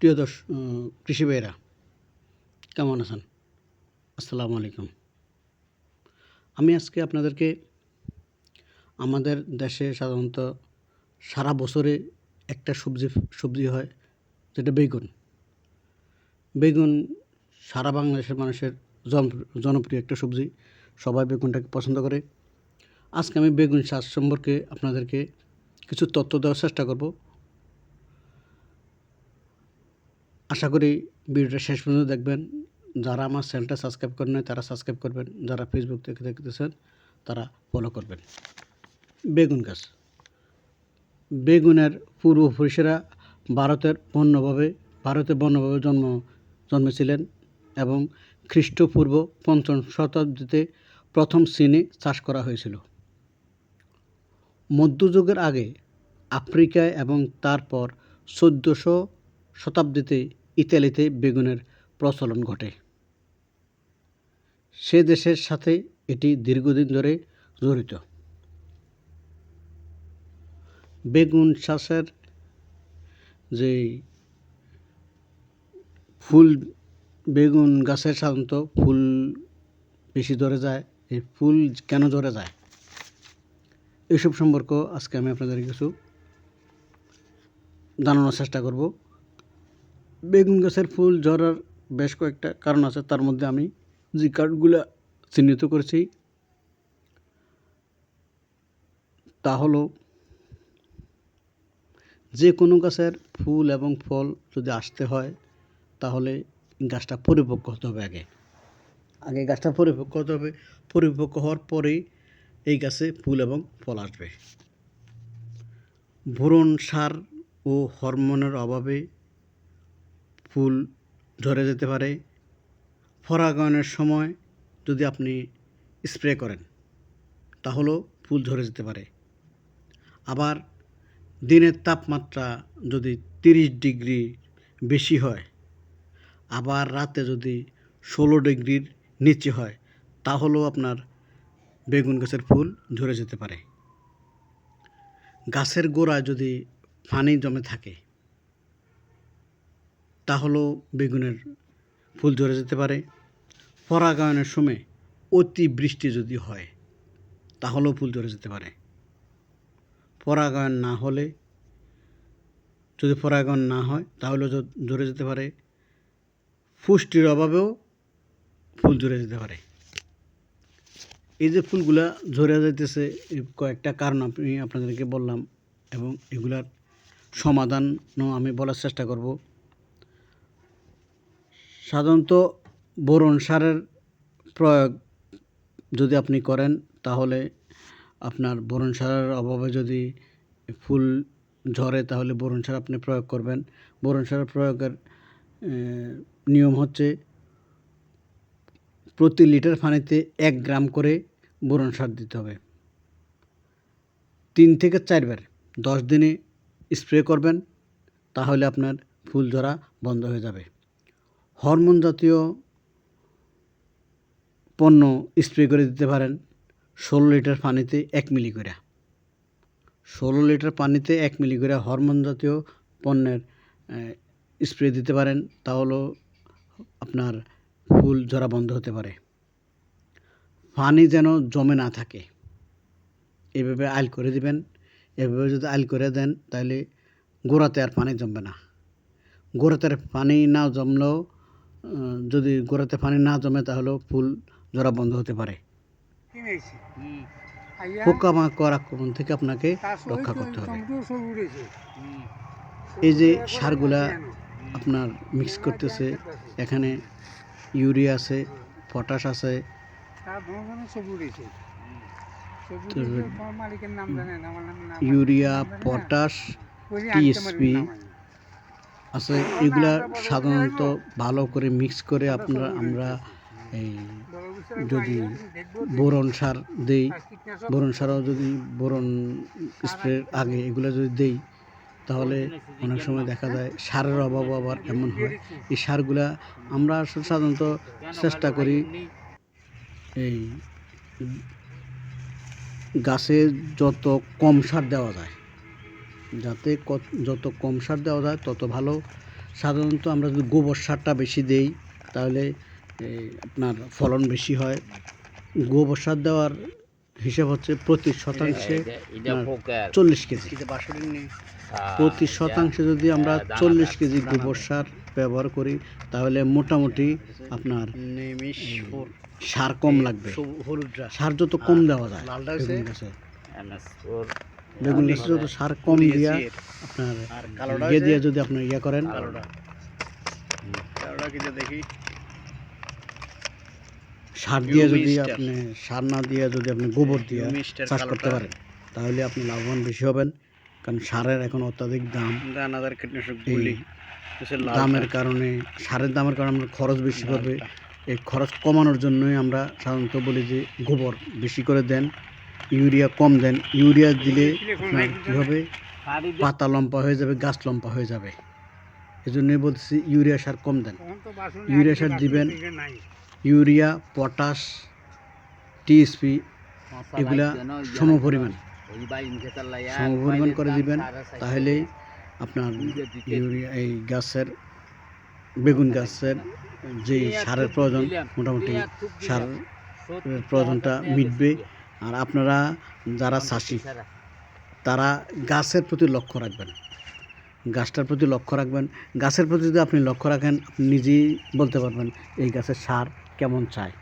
প্রিয় দর্শ কৃষি ভাইয়েরা কেমন আছেন? আসসালামু আলাইকুম। আমি আজকে আপনাদেরকে আমাদের দেশে সাধারণত সারা বছরে একটা সবজি সবজি হয় যেটা বেগুন। বেগুন সারা বাংলাদেশের মানুষের জন- জনপ্রিয় একটা সবজি। সবাই বেগুনটাকে পছন্দ করে। আজকে আমি বেগুন চাষ সম্পর্কে আপনাদেরকে কিছু তথ্য দেওয়ার চেষ্টা করব। আশা করি ভিডিওটা শেষ পর্যন্ত দেখবেন। যারা আমার চ্যানেলটা সাবস্ক্রাইব করেন তারা সাবস্ক্রাইব করবেন। যারা ফেসবুক থেকে দেখতেছেন, তারা ফলো করবেন। বেগুন গাছ। বেগুনের পূর্বপুরুষেরা ভারতের বন্যভাবে ভারতে বন্যভাবে জন্ম, জন্মেছিলেন এবং খ্রিস্টপূর্ব পঞ্চম শতাব্দীতে প্রথম চীনে চাষ করা হয়েছিল। মধ্যযুগের আগে আফ্রিকায় এবং তারপর চোদ্দোশো শতাব্দীতে ইতালিতে বেগুনের প্রচলন ঘটে। সে দেশের সাথে এটি দীর্ঘদিন ধরে জড়িত। বেগুন চাষের যে ফুল, বেগুন গাছের সাধারণত ফুল বেশি ধরে যায় এই ফুল কেন ধরে যায়? এইসব সম্পর্ক আজকে আমি আপনাদের কিছু জানানোর চেষ্টা করব। বেগুন গাছের ফুল ঝরার বেশ কয়েকটা কারণ আছে, তার মধ্যে আমি যে কারণগুলো চিহ্নিত করেছি। তা হলো যে কোনো গাছের ফুল এবং ফল যদি আসতে হয়, তাহলে গাছটা পরিপক্ক হতে হবে আগে। আগে গাছটা পরিপক্ক হতে হবে, পরিপক্ক হওয়ার পরেই এই গাছে ফুল এবং ফল আসবে। বোরন সার ও হরমোনের অভাবে ফুল ঝরে যেতে পারে। পরাগায়নের সময় যদি আপনি স্প্রে করেন, তাহলেও ফুল ঝরে যেতে পারে। আবার দিনের তাপমাত্রা যদি তিরিশ ডিগ্রি বেশি হয়, আবার রাতে যদি ষোলো ডিগ্রির নিচে হয়, তাহলেও আপনার বেগুন গাছের ফুল ঝরে যেতে পারে। গাছের গোড়ায় যদি পানি জমে থাকে তাহলেও বেগুনের ফুল ঝরে যেতে পারে। পরাগায়নের সময় অতি বৃষ্টি যদি হয় তাহলেও ফুল ঝরে যেতে পারে। পরাগায়ন না হলে, যদি পরাগায়ন না হয় তাহলেও ঝরে যেতে পারে। পুষ্টির অভাবেও ফুল ঝরে যেতে পারে। এই যে ফুলগুলা ঝরে যাইতেছে এই কয়েকটা কারণ আমি আপনাদেরকে বললাম এবং এগুলার সমাধানও আমি বলার চেষ্টা করব। সাধারণত বোরন সারের প্রয়োগ যদি আপনি করেন, তাহলে আপনার বোরন সারের অভাবে যদি ফুল ঝরে, তাহলে বোরন সার আপনি প্রয়োগ করবেন। বোরন সার প্রয়োগের নিয়ম হচ্ছে প্রতি লিটার পানিতে এক গ্রাম করে বোরন সার দিতে হবে। তিন থেকে চারবার দশ দিনে স্প্রে করবেন, তাহলে আপনার ফুল ঝরা বন্ধ হয়ে যাবে। হরমোন জাতীয় পণ্য স্প্রে করে দিতে পারেন ষোলো লিটার পানিতে এক মিলি করে ষোলো লিটার পানিতে এক মিলি করে হরমোন জাতীয় পণ্যের স্প্রে দিতে পারেন তাহলেও আপনার ফুল ঝরা বন্ধ হতে পারে। পানি যেন জমে না থাকে। এভাবে আইল করে দিবেন। এভাবে যদি আইল করে দেন, তাহলে গোড়াতে আর পানি জমবে না। গোড়াতে আর পানি না জমলেও যদি গোড়াতে পানি না জমে তাহলেও ফুল ঝরা বন্ধ হতে পারে। পোকামাকড় আক্রমণ থেকে আপনাকে রক্ষা করতে হবে। এই যে সারগুলা আপনার মিক্স করতেছে এখানে ইউরিয়া আছে পটাশ আছে। ইউরিয়া। পটাশ ওই আছে এগুলা সাধারণত ভালো করে মিক্স করে আপনারা, আমরা এই যদি বোরন সার দেই, বোরন সারও যদি বোরন স্প্রে আগে এগুলো যদি দেই, তাহলে অনেক সময় দেখা যায় সারের অভাব আবার এমন হয়। এই সারগুলা আমরা সাধারণত চেষ্টা করি এই গাছে যত কম সার দেওয়া যায় যাতে কত- যত কম সার দেওয়া যায় তত ভালো। সাধারণত আমরা যদি গোবর সারটা বেশি দেই তাহলে আপনার ফলন বেশি হয়। গোবর সার দেওয়ার হিসাব হচ্ছে প্রতি শতাংশে চল্লিশ কেজি। প্রতি শতাংশে যদি আমরা চল্লিশ কেজি গোবর সার ব্যবহার করি তাহলে মোটামুটি আপনার সার কম লাগবে। হলুদটা সার যত কম দেওয়া যায়। বেগুন গাছে। বেগুন গাছে যত সার কম দিয়া আপনার ইয়ে দিয়ে যদি আপনার ইয়ে করেন। সার দিয়ে যদি আপনি সার না দিয়ে যদি আপনি গোবর দিয়ে চাষ করতে পারেন তাহলে আপনি লাভবান বেশি হবেন। কারণ সারের এখন অত্যাধিক দাম। দানাদার কীটনাশক। দামের কারণে সারের দামের কারণে আমরা খরচ বেশি পড়বে এই খরচ কমানোর জন্যই আমরা সাধারণত বলি যে গোবর বেশি করে দেন। ইউরিয়া কম দেন ইউরিয়া দিলে আপনার কী হবে? পাতা লম্পা হয়ে যাবে গাছ লম্পা হয়ে যাবে। এই জন্যই বলছি ইউরিয়া সার কম দেন। ইউরিয়া সার দিবেন। ইউরিয়া পটাশ টিএসপি এগুলা সমপরিমাণ সমপরিমাণ করে দিবেন তাহলে আপনার ইউরিয়া এই গাছের বেগুন গাছের যে সারের প্রয়োজন মোটামুটি সারের প্রয়োজনটা মিটবে। আর আপনারা যারা চাষি, তারা গাছের প্রতি লক্ষ্য রাখবেন। গাছটার প্রতি লক্ষ্য রাখবেন। গাছের প্রতি যদি আপনি লক্ষ্য রাখেন, আপনি নিজেই বলতে পারবেন এই গাছের সার কেমন চাই।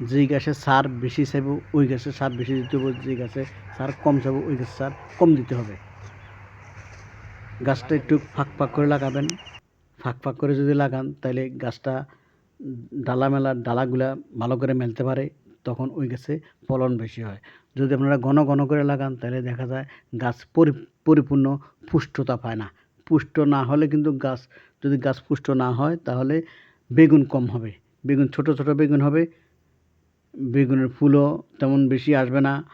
যেই গাছের সার বেশি চাইব, ওই গাছের সার বেশি দিতে হবে। যেই গাছে সার কম চাইব, ওই গাছের সার কম দিতে হবে। গাছটা একটু ফাঁক ফাঁক করে লাগাবেন। ফাঁক ফাঁক করে যদি লাগান তাহলে গাছটা ডালা মেলা ডালাগুলা ভালো করে মেলতে পারে। তখন ওই গাছে ফলন বেশি হয়। যদি আপনারা ঘন ঘন করে লাগান, তাহলে দেখা যায় গাছ পরি- পরিপূর্ণ পুষ্টতা পায় না। পুষ্ট না হলে কিন্তু গাছ, যদি গাছ পুষ্ট না হয়, তাহলে বেগুন কম হবে। বেগুন, ছোট ছোট বেগুন হবে। বেগুনের ফুলও তেমন বেশি আসবে না।